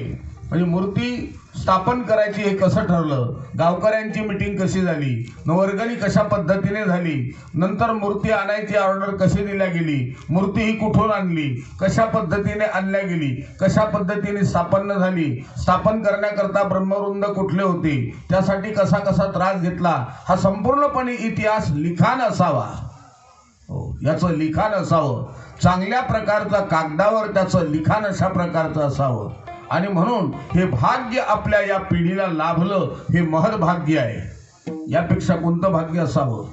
म्हणजे मूर्ती स्थापन करायची हे कसं ठरलं? गावकऱ्यांची मिटिंग कशी झाली? वर्गणी कशा पद्धतीने झाली? नंतर मूर्ती आणायची ऑर्डर कशी दिल्या गेली? मूर्ती ही कुठून आणली? कशा पद्धतीने आणल्या गेली? कशा पद्धतीने स्थापन झाली? स्थापन करण्याकरता ब्रह्मवृंद कुठले होते? त्यासाठी कसा कसा त्रास घेतला? हा संपूर्णपणे इतिहास लिखाण असावा. हो, याचं लिखाण असावं. चांगल्या प्रकारचं कागदावर त्याचं लिखाण अशा प्रकारचं असावं. आणि म्हणून हे भाग्य आपल्या या पिढीला लाभलं हे महदभाग्य आहे. यापेक्षा कोणतं भाग्य असावं?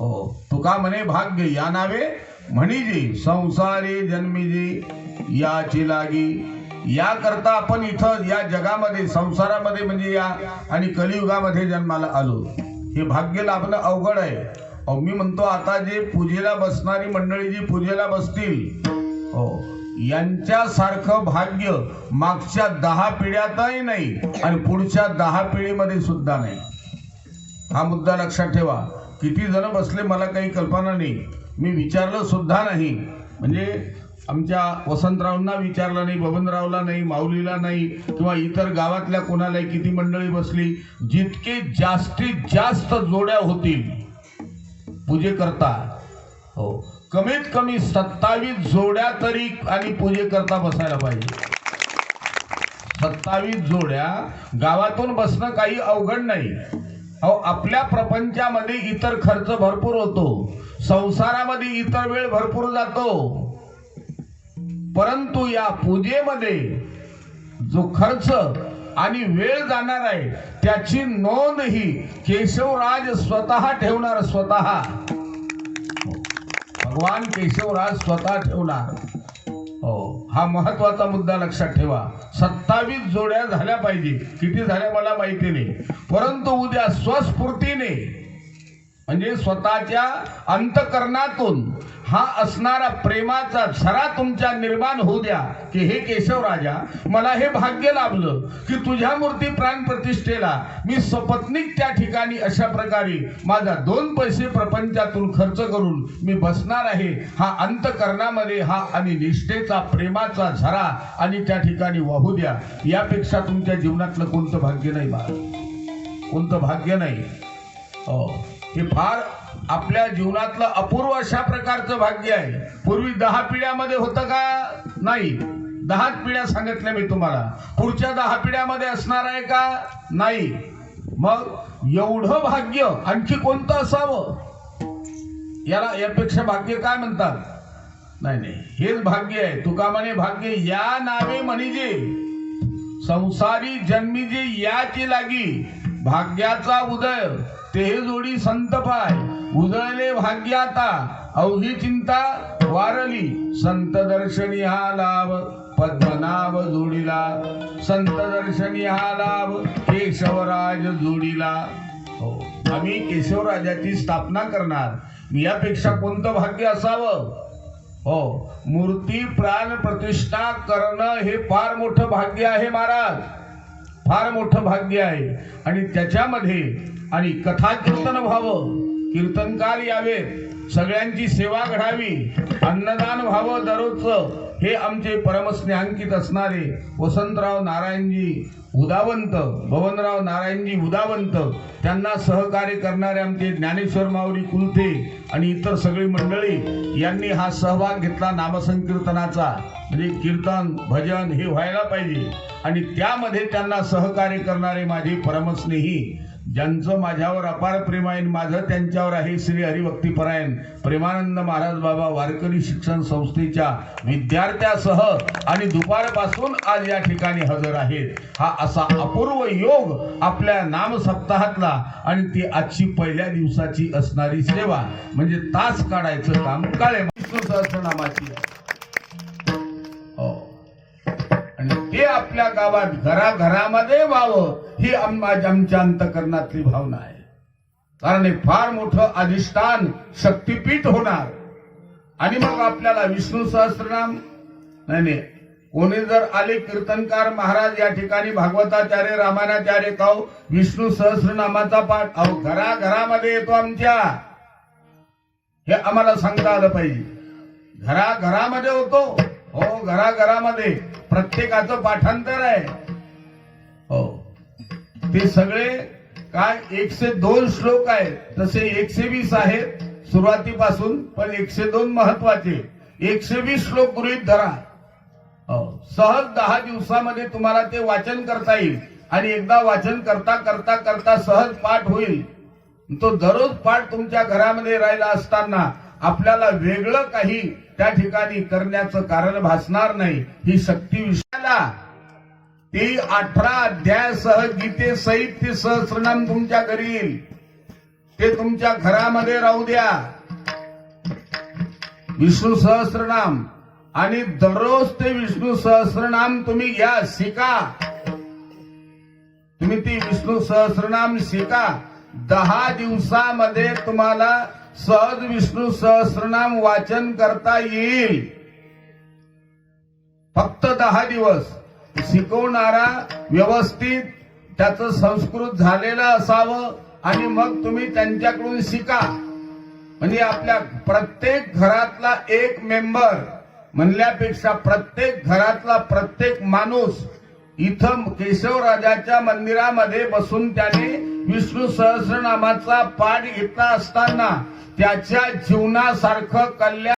हो तुका म्हणे भाग्य या नावे म्हणीजी संसारी जन्मीजी याची लागी. या करता आपण इथं या जगामध्ये संसारामध्ये म्हणजे या आणि कलियुगामध्ये जन्माला आलो. हे भाग्य लाभणं अवघड आहे. अहो मी म्हणतो आता जे पूजेला बसणारी मंडळी जी पूजेला बसतील हो यांच्यासारखं भाग्य मागच्या दहा पिढ्यातही नाही आणि पुढच्या दहा पिढीमध्ये सुद्धा नाही. हा मुद्दा लक्षात ठेवा. किती जण बसले मला काही कल्पना नाही. मी विचारलं सुद्धा नाही. म्हणजे आमच्या वसंतरावांना विचारलं नाही बबनरावला नाही माऊलीला नाही किंवा इतर गावातल्या कोणालाही किती मंडळी बसली जितके जास्तीत जास्त जोड्या होतील पूजेकरता हो. कमीत कमी सत्तावीस जोड्या तरी आणि पूजेकरता बसायला पाहिजे. सत्तावीस जोड्या गावातून बसणं काही अवघड नाही. अहो आपल्या प्रपंचामध्ये इतर खर्च भरपूर होतो. संसारामध्ये इतर वेळ भरपूर जातो. परंतु या पूजेमध्ये जो खर्च आणि वेळ जाणार आहे त्याची नोंद ही केशवराज स्वतः ठेवणार स्वतः. भगवान केशवराज स्वतः ठेवणार. हो हा महत्त्वाचा मुद्दा लक्षात ठेवा. सत्तावीस जोड्या झाल्या पाहिजे. किती झाल्या मला माहिती नाही. परंतु उद्या स्वस्फूर्तीने म्हणजे स्वतःच्या अंतकरणातून हा असणारा प्रेमाचा झरा तुमच्या निर्माण होऊ द्या की हे केशव राजा मला हे भाग्य लाभलं की तुझ्या मूर्ती प्राण प्रतिष्ठेला मी सपत्नीक त्या ठिकाणी अशा प्रकारे माझा दोन पैसे प्रपंचातून खर्च करून मी बसणार आहे. हा अंतकरणामध्ये हा आणि निष्ठेचा प्रेमाचा झरा आणि त्या ठिकाणी वाहू द्या. यापेक्षा तुमच्या जीवनातलं कोणतं भाग्य नाही बा? कोणतं भाग्य नाही? हो. हे फार आपल्या जीवनातलं अपूर्व अशा प्रकारचं भाग्य आहे. पूर्वी दहा पिढ्यामध्ये होतं का? नाही. दहाच पिढ्या सांगितल्या मी तुम्हाला. पुढच्या दहा पिढ्यामध्ये असणार आहे का? नाही. मग एवढं भाग्य आणखी कोणतं असावं? याला यापेक्षा भाग्य काय म्हणतात? नाही नाही. हेच भाग्य आहे. तुका म्हणे भाग्य या नावे म्हणजे संसारी जन्मी जे याची लागी. भाग्याचा उदय ते जोडी संत पाय. उदळले भाग्याता अवघी चिंता वारली. संत दर्शनी हा लाभ पद्मनाभ जोडीला. संत दर्शनी हा लाभ केशवराज जोडीला. हो आम्ही केशवराजाची स्थापना करणार. यापेक्षा कोणतं भाग्य असावं? हो मूर्ती प्राण प्रतिष्ठा करणं हे फार मोठं भाग्य आहे महाराज. फार मोठं भाग्य आहे. आणि त्याच्यामध्ये आणि कथा कीर्तन व्हावं. कीर्तनकार यावेत सगळ्यांची सेवा घडावी. अन्नदान व्हावं दररोजचं. हे आमचे परमस्नेहांकित असणारे वसंतराव नारायणजी. उदावंत भवनराव नारायणजी उदावंत त्यांना सहकार्य करणारे आमचे ज्ञानेश्वर माऊली कुलथे आणि इतर सगळी मंडळी यांनी हा सहभाग घेतला नामसंकीर्तनाचा. म्हणजे कीर्तन भजन हे व्हायला पाहिजे. आणि त्यामध्ये त्यांना सहकार्य करणारे माझे परमस्नेही ज्यांचं माझ्यावर अपार प्रेम आहे माझं त्यांच्यावर आहे श्री हरिभक्तीपरायण प्रेमानंद महाराज बाबा वारकरी शिक्षण संस्थेच्या विद्यार्थ्यासह आणि दुपारपासून आज या ठिकाणी हजर आहेत. हा असा अपूर्व योग आपल्या नाम सप्ताहातला आणि ती आजची पहिल्या दिवसाची असणारी सेवा म्हणजे तास काढायचं काम काळे विष्णू सहस्रनामाची हे आपल्या गावात घराघरामध्ये व्हावं ही आमच्या अंतकरणातली भावना आहे. कारण हे फार मोठं अधिष्ठान शक्तीपीठ होणार. आणि मग आपल्याला विष्णू सहस्रनाम नाही नाही कोणी जर आले कीर्तनकार महाराज या ठिकाणी भागवताचार्य रामायणाचार्य काऊ विष्णू सहस्रनामाचा पाठ अहो घराघरामध्ये येतो आमच्या. हे आम्हाला सांगता आलं पाहिजे. घराघरामध्ये होतो. हो घराघरामध्ये. प्रत्येकाचं पाठांतर आहे. हो. ते सगळे काय एकशे दोन श्लोक आहेत. तसे एकशे वीस आहेत सुरुवातीपासून पण एकशे दोन महत्त्वाचे. एकशे वीस श्लोक गृहीत धरा. हो. सहज दहा दिवसामध्ये तुम्हाला ते वाचन करता येईल. आणि एकदा वाचन करता करता करता सहज पाठ होईल. तो दररोज पाठ तुमच्या घरामध्ये राहिला असताना आपल्याला वेगळं काही त्या ठिकाणी करण्याचं कारण भासणार नाही. ही शक्ती विषयाला. ती अठरा अध्यायासह गीतेसहित ती सहस्रनाम तुमच्या घरी येईल. ते तुमच्या घरामध्ये राहू द्या. विष्णू सहस्रनाम आणि दररोज ते विष्णू सहस्रनाम तुम्ही घ्या शिका. तुम्ही ती विष्णू सहस्रनाम शिका. दहा दिवसामध्ये तुम्हाला सहज विष्णू सहस्रनाम वाचन करता येईल. फक्त दहा दिवस. शिकवणारा व्यवस्थित त्याचं संस्कृत झालेलं असावं आणि मग तुम्ही त्यांच्याकडून शिका. म्हणजे आपल्या प्रत्येक घरातला एक मेंबर म्हणल्यापेक्षा प्रत्येक घरातला प्रत्येक माणूस इथं केशवराजाच्या मंदिरामध्ये बसून त्याने विष्णू सहस्रनामाचा पाठ घेतला असताना त्याच्या जीवनासारखं कल्याण